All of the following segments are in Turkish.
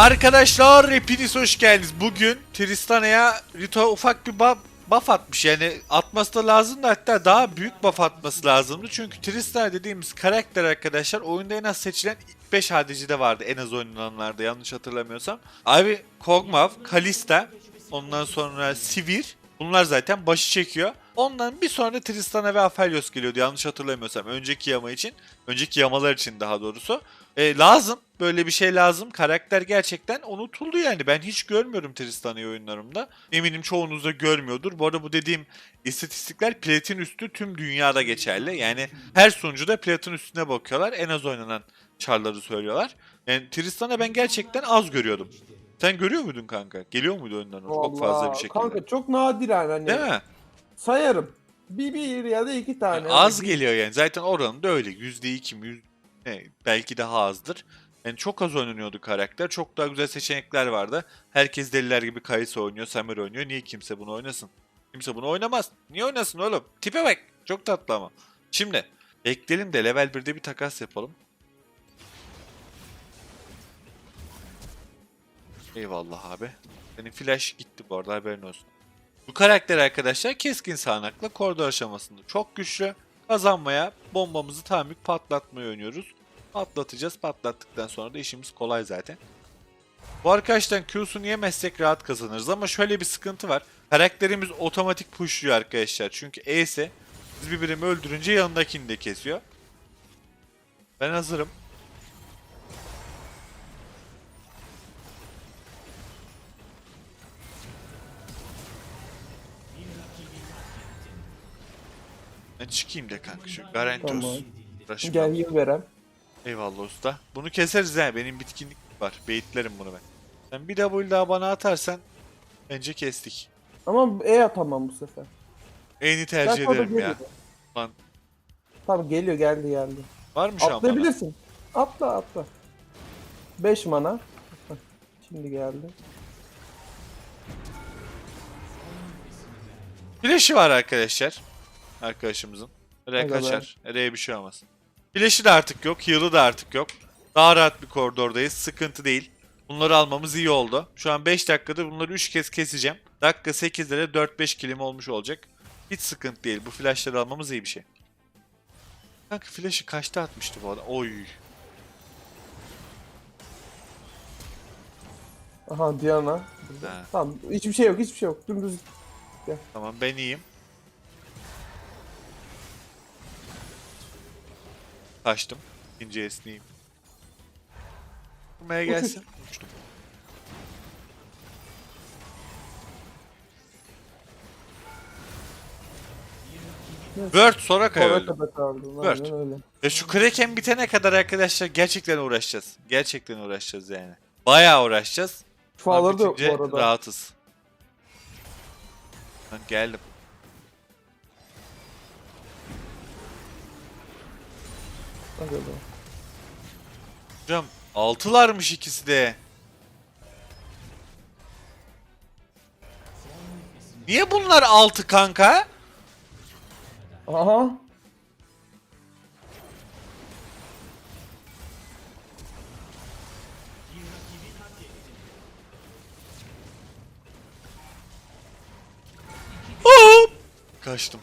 Arkadaşlar hepiniz hoş geldiniz. Bugün Tristana'ya Rito ufak bir buff, atmış. Yani atması da lazım da hatta daha büyük buff atması lazımdı. Çünkü Tristana dediğimiz karakter arkadaşlar oyunda en az seçilen 5 ADC'de vardı en az oynananlarda yanlış hatırlamıyorsam. Abi Kog'Maw, Kalista, ondan sonra Sivir bunlar zaten başı çekiyor. Ondan bir sonra Tristana ve Aphelios geliyordu yanlış hatırlamıyorsam önceki yama için. Önceki yamalar için daha doğrusu. E, lazım. Böyle bir şey lazım. Karakter gerçekten unutuldu yani. Ben hiç görmüyorum Tristana'yı oyunlarımda. Eminim çoğunuz da görmüyordur. Bu arada bu dediğim istatistikler platin üstü tüm dünyada geçerli. Yani her sunucuda platin üstüne bakıyorlar. En az oynanan çarları söylüyorlar. Yani Tristana ben gerçekten az görüyordum. Sen görüyor muydun kanka? Geliyor muydu oyundan çok fazla bir şekilde? Kanka çok nadiren hani Değil mi? Sayarım. Bir, bir ya da iki tane. Yani az geliyor yani. Zaten oranın da öyle. Yüzde iki mi? Yüz... Ne, belki daha azdır. Yani çok az oynanıyordu karakter. Çok daha güzel seçenekler vardı. Herkes deliler gibi Kayısı oynuyor, Samir oynuyor. Niye kimse bunu oynasın? Kimse bunu oynamaz. Niye oynasın oğlum? Tipe bak. Çok tatlı ama. Şimdi bekleyelim de level 1'de bir takas yapalım. Eyvallah abi. Senin flash gitti bu arada haberin olsun. Bu karakter arkadaşlar keskin sağanakla koridor aşamasında çok güçlü. Kazanmaya, bombamızı tamik patlatmayı oynuyoruz. Patlatacağız. Patlattıktan sonra da işimiz kolay zaten. Bu arkadaştan Q'sunu yemezsek rahat kazanırız ama şöyle bir sıkıntı var. Karakterimiz otomatik pushluyor arkadaşlar. Çünkü E ise biz bir öldürünce yanındakini de kesiyor. Ben hazırım. Ben çıkayım de kanka şu garanti Tamam. olsun. Uğraşma. Gel yıl verem. Eyvallah usta. Bunu keseriz ha. Benim bitkinlik var. Beyitlerim bunu ben. Sen bir W daha bana atarsan bence kestik. Ama E atamam bu sefer. Eni tercih Belki o da ederim ya. geliyor. Lan Tamam geliyor geldi geldi. var mı şu an bana? Atlayabilirsin. Atla atla. 5 mana. Heh, Şimdi geldi. Flash'i var arkadaşlar. Arkadaşımızın. Nereye Aga kaçar? Nereye bir şey olmaz. Flash'i de artık yok. Heal'ı da artık yok. Daha rahat bir koridordayız. Sıkıntı değil. Bunları almamız iyi oldu. Şu an 5 dakikada bunları 3 kez keseceğim. Dakika 8'de de 4-5 kilim olmuş olacak. Hiç sıkıntı değil. Bu flashları almamız iyi bir şey. Kanka flash'ı kaçta atmıştı bu adam? Oy. Aha Diana. Ha, Tamam hiçbir şey yok hiçbir şey yok. Dümdüz. tamam ben iyiyim. Kaçtım. İkinci esneyim. Vurmaya gelsin. Uçtum. Word Soraka öldü. Koraka'da kaldı. Aynen öyle. Ve şu Kraken bitene kadar arkadaşlar gerçekten uğraşacağız. Gerçekten uğraşacağız yani. Bayağı uğraşacağız. Şifaları da Bitince bu arada. rahatız. Ben geldim. Hadi be. Hocam altılarmış ikisi de. Niye bunlar altı kanka? Aha. Kaçtım.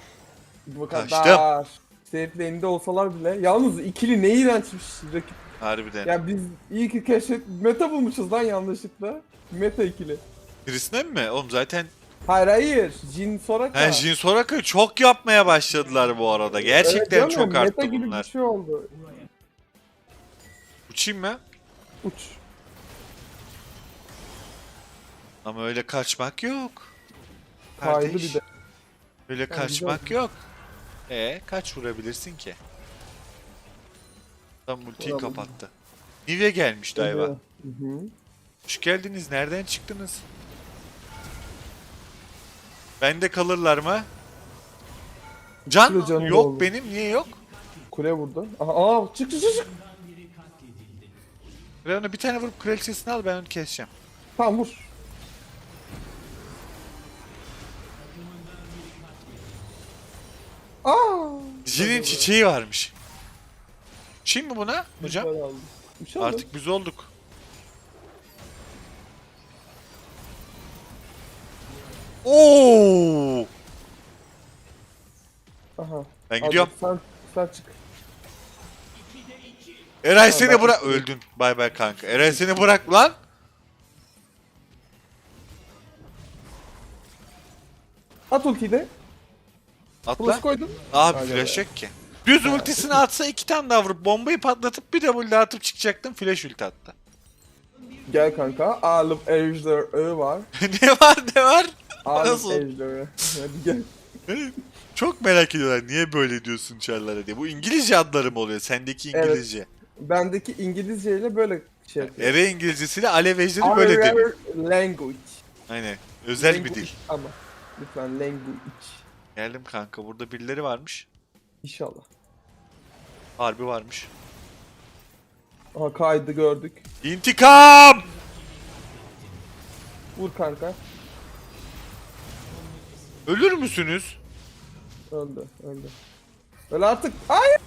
Bu Kaçtım. Lane'de olsalar bile. Yalnız ikili ne iğrençmiş rakip. Harbiden. Ya biz iyi ki keşfet meta bulmuşuz lan yanlışlıkla. Meta ikili. Birisine mi? Oğlum zaten Hayır hayır. Jin Soraka. He, Jin Soraka'yı çok yapmaya başladılar bu arada. Gerçekten Evet, çok meta arttı gibi bunlar. bir şey oldu. Uçayım mı? Uç. Ama öyle kaçmak yok. Kaydı Kardeş, bir de. Öyle kaçmak yok. E kaç vurabilirsin ki? Tam multiyi Vuramadım. kapattı. Nivea gelmiş Dayva. Hı hı. Hoş geldiniz. Nereden çıktınız? Bende kalırlar mı? Can yok doldu. benim. Niye yok? Kule vurdu. Aha, aa çık çık çık. Ben ona bir tane vurup kraliçesini al ben onu keseceğim. Tamam vur. Cinin çiçeği varmış. Çin mi buna hocam? Şey Artık biz olduk. Oo! Aha. Ben gidiyorum. Sen, sen çık. Eray seni bırak. Öldün. Bay bay kanka. Eray seni bırak lan. At ultiyi de. Atla. Flash koydum. Abi Hadi flash yok ki. Düz ultisini atsa iki tane daha vurup bombayı patlatıp bir de böyle atıp çıkacaktım. Flash ulti attı. Gel kanka. Alıp ejder'ı var. ne var ne var? Alıp Nasıl? ejder'ı. Hadi gel. Çok merak ediyorlar niye böyle diyorsun çarlara diye. Bu İngilizce adları mı oluyor? Sendeki Evet. İngilizce. Bendeki İngilizceyle böyle şey yapıyor. Ere İngilizcesiyle Alev Ejderi böyle deniyor. Our language. Aynen. Özel bir Language dil. Ama lütfen language. Geldim kanka. Burada birileri varmış. İnşallah. Harbi varmış. Aha kaydı gördük. İntikam! Vur kanka. Ölür müsünüz? Öldü, öldü. Öyle artık. Hayır.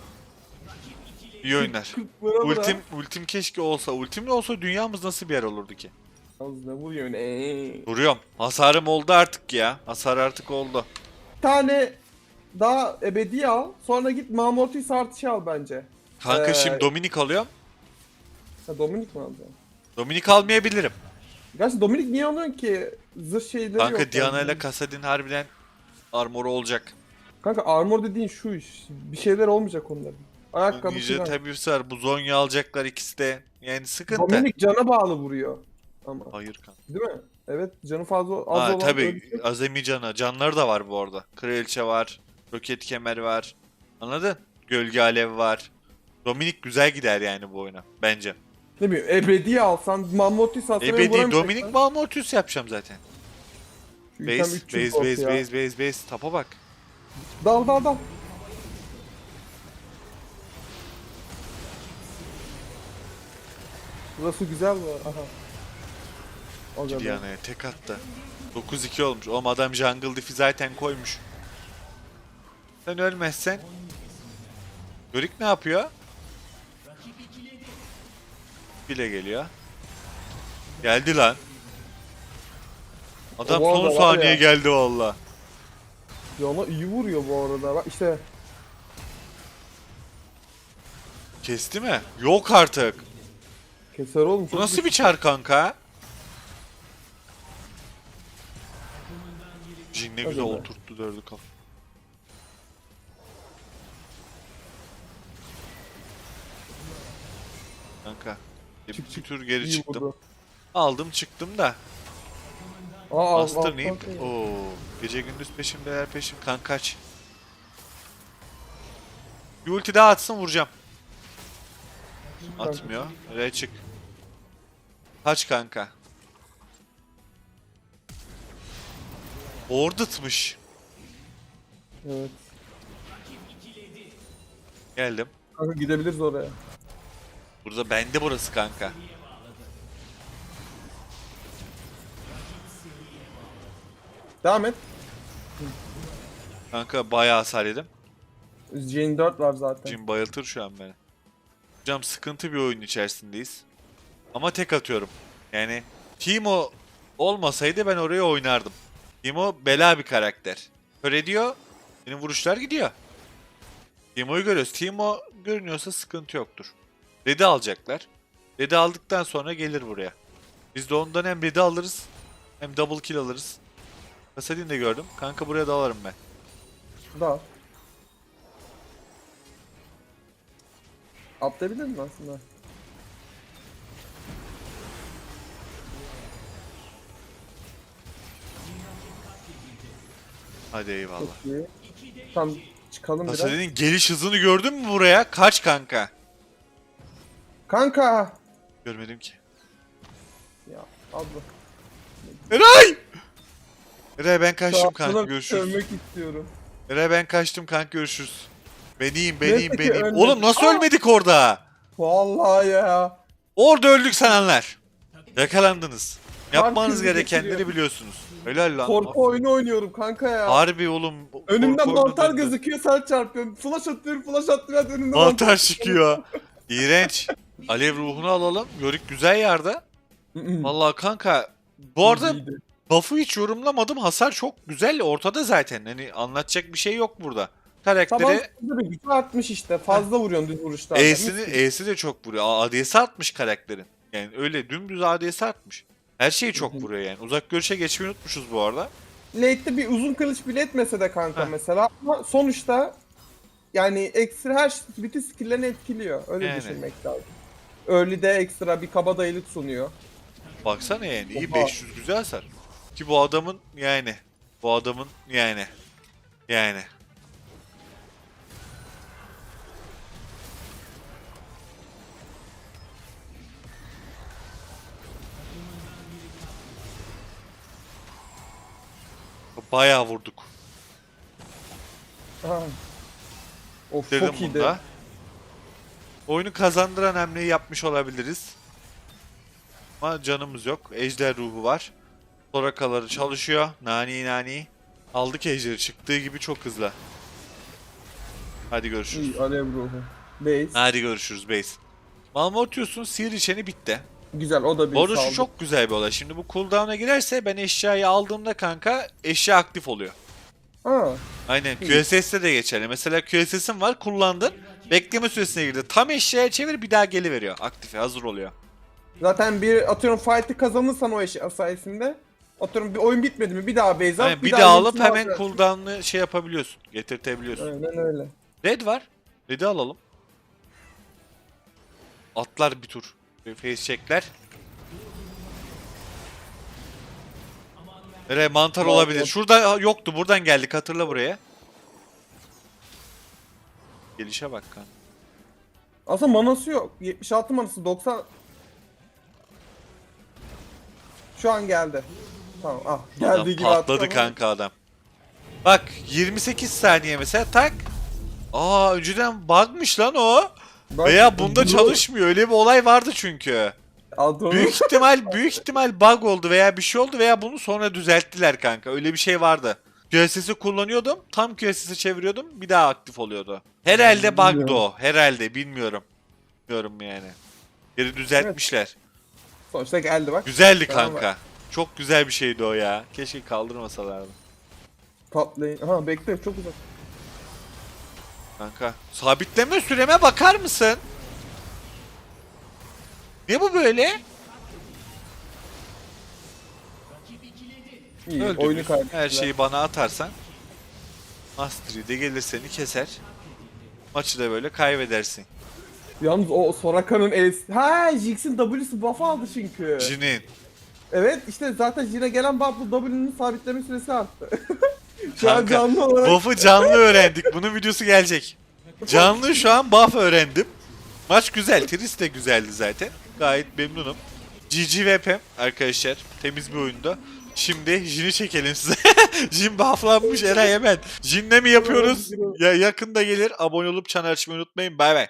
İyi oyunlar. Vura vura. Ultim, ultim keşke olsa. Ultimli olsa dünyamız nasıl bir yer olurdu ki? Ağzına vuruyor. Eee. Duruyorum. Hasarım oldu artık ya. Hasar artık oldu. Tane daha ebedi al. Sonra git Mamortis artışı al bence. Kanka Ee, şimdi Dominik alıyorum. Ha Dominik mi alacaksın? Dominik almayabilirim. Gerçi Dominik niye alıyorsun ki? Zırh şeyleri yok. Kanka Diana ile Kassadin harbiden armoru olacak. Kanka armor dediğin şu iş. Bir şeyler olmayacak onların. Ayakkabı Ninja falan. var. Bu Zonya alacaklar ikisi de. Yani sıkıntı. Dominik cana bağlı vuruyor. Ama Hayır kanka. değil mi? Evet canı fazla az Ha olan tabii öldü. Azami Can'a. Canları da var bu arada. Kraliçe var. Roket kemer var. Anladın? Gölge alev var. Dominik güzel gider yani bu oyuna. Bence. Ne bileyim ebedi alsan Mammotis alsan Ebedi. Dominik Malmortius yapacağım zaten. Base, 300 base, base, ya. base, base, base. Tapa bak. Dal dal dal. Burası güzel bu. Aha. Diana'ya tek attı. 9-2 olmuş. Oğlum adam jungle diff'i zaten koymuş. Sen ölmezsen. Yorick ne yapıyor? Bile geliyor. Geldi lan. Adam O bu son arada var saniye ya. geldi valla. Yana iyi vuruyor bu arada. Bak işte Kesti mi? Yok artık. keser oğlum. Bu çok nasıl bir çar kanka? Jin ne güzel oturttu dördü kafa. Kanka. Bir, Çık, tur geri İyi çıktım. vurdu. Aldım çıktım da. Aa, Master neyim? Oo, gece gündüz peşimdeler peşim. Kanka kaç. Bir ulti daha atsın vuracağım. Atmıyor. Nereye çık. Kaç kanka. Ordutmuş. Evet. Geldim. Kanka gidebiliriz oraya. Burada bende burası kanka. Devam et. Kanka bayağı hasar yedim. Jane 4 var zaten. Jim bayıltır şu an beni. Hocam sıkıntı bir oyun içerisindeyiz. Ama tek atıyorum. Yani Timo olmasaydı ben oraya oynardım. Timo bela bir karakter. Kör ediyor. Benim vuruşlar gidiyor. Timo'yu görüyoruz. Timo görünüyorsa sıkıntı yoktur. Red'i alacaklar. Red'i aldıktan sonra gelir buraya. Biz de ondan hem Red'i alırız hem double kill alırız. Kasadin de gördüm. Kanka buraya da alırım ben. Daha. Atlayabilir mi aslında? Hadi eyvallah. Çok iyi. Tam çıkalım biraz. Kasadin'in geliş hızını gördün mü buraya? Kaç kanka? Kanka! Görmedim ki. Ya abla. Eray! Eray ben kaçtım kanka görüşürüz. Ölmek istiyorum. Eray ben kaçtım kanka görüşürüz. Beniyim Neyse beniyim ki beniyim. ölmedin. Oğlum nasıl Aa! ölmedik orada? Vallahi ya. Orada öldük sananlar. Yakalandınız. Yapmanız krizi gerekenleri geçiriyor. biliyorsunuz. Helal lan. Korku oyunu oynuyorum kanka ya. Harbi oğlum. Önümden korku mantar gözüküyor sen çarpıyorsun. Flash atıyorum flash atıyorum önümden Mantar çıkıyor. İğrenç. Alev ruhunu alalım. Yörük güzel yerde. Vallahi kanka. Bu arada. Buff'ı hiç yorumlamadım. Hasar çok güzel. Ortada zaten. Hani anlatacak bir şey yok burada. Karakteri Tabancasında bir gücü artmış işte. Fazla vuruyorsun düz vuruşlarda. E'sini. E'si de çok vuruyor. Aa, ADS'i artmış karakterin. Yani öyle dümdüz ADS'i artmış. Her şeyi çok vuruyor yani. Uzak görüşe geçmeyi unutmuşuz bu arada. Late'de bir uzun kılıç bile etmese de kanka Heh. mesela ama sonuçta yani ekstra her şey, bütün skill'lerini etkiliyor. Öyle Yani. düşünmek lazım. Early'de ekstra bir kabadayılık sunuyor. Baksana yani iyi Oha. 500 güzel hasar. Ki bu adamın yani bu adamın yani yani Bayağı vurduk. Ha. Of Dedim çok iyiydi. bunda. Oyunu kazandıran hamleyi yapmış olabiliriz. Ama canımız yok. Ejder ruhu var. Sorakaları çalışıyor. Nani nani. Aldık ejderi. Çıktığı gibi çok hızlı. Hadi görüşürüz. İyi, alev ruhu. Base. Hadi görüşürüz base. Malmortius'un sihir içeni bitti. Güzel o da bir Bu arada şu çok güzel bir olay. Şimdi bu cooldown'a girerse ben eşyayı aldığımda kanka eşya aktif oluyor. Ha. Aynen. QSS'de de geçerli. Mesela QSS'in var kullandın. Bekleme süresine girdi. Tam eşyaya çevir bir daha geliveriyor. Aktife hazır oluyor. Zaten bir atıyorum fight'ı kazanırsan o eşya sayesinde atıyorum bir oyun bitmedi mi bir daha base Aynen, bir, daha daha alıp yenisini hemen alacaksın. cooldown'ı şey yapabiliyorsun. Getirtebiliyorsun. Aynen öyle. Red var. Red'i alalım. Atlar bir tur. Face checkler. Nereye mantar olabilir. Şurada yoktu. Buradan geldik. Hatırla buraya. Gelişe bak kan. Aslında manası yok. 76 manası 90 Şu an geldi. Tamam ah geldiği Adam gibi patladı attı ama- kanka adam. Bak 28 saniye mesela tak. Aa önceden bugmış lan o. Bak, Veya bunda bu- çalışmıyor. Öyle bir olay vardı çünkü. Adro- Büyük ihtimal büyük ihtimal bug oldu veya bir şey oldu veya bunu sonra düzelttiler kanka. Öyle bir şey vardı. QSS'i kullanıyordum. Tam QSS'i çeviriyordum. Bir daha aktif oluyordu. Herhalde bug'dı o. Herhalde bilmiyorum. Bilmiyorum yani. Geri düzeltmişler. Sonuçta geldi bak. Güzeldi Tamam. kanka. Çok güzel bir şeydi o ya. Keşke kaldırmasalardı. Patlayın. Aha bekle çok uzak. Kanka. Sabitleme süreme bakar mısın? Ne bu böyle? İyi Öldünüz. oyunu kaybettiler. Her şeyi bana atarsan Mastery de gelir seni keser. Maçı da böyle kaybedersin. Yalnız o Soraka'nın el... Ha Jinx'in W'si buff aldı çünkü. Jin'in. Evet işte zaten Jin'e gelen buff bu W'nin sabitleme süresi arttı. Şu an Kanka, canlı olarak Buff'ı canlı öğrendik. Bunun videosu gelecek. Canlı şu an buff öğrendim. Maç güzel. Tris de güzeldi zaten. Gayet memnunum. GG VP arkadaşlar. Temiz bir oyunda. Şimdi Jin'i çekelim size. Jin bufflanmış Eray hemen. Jin'le mi yapıyoruz? Ya yakında gelir. Abone olup çan açmayı unutmayın. Bay bay.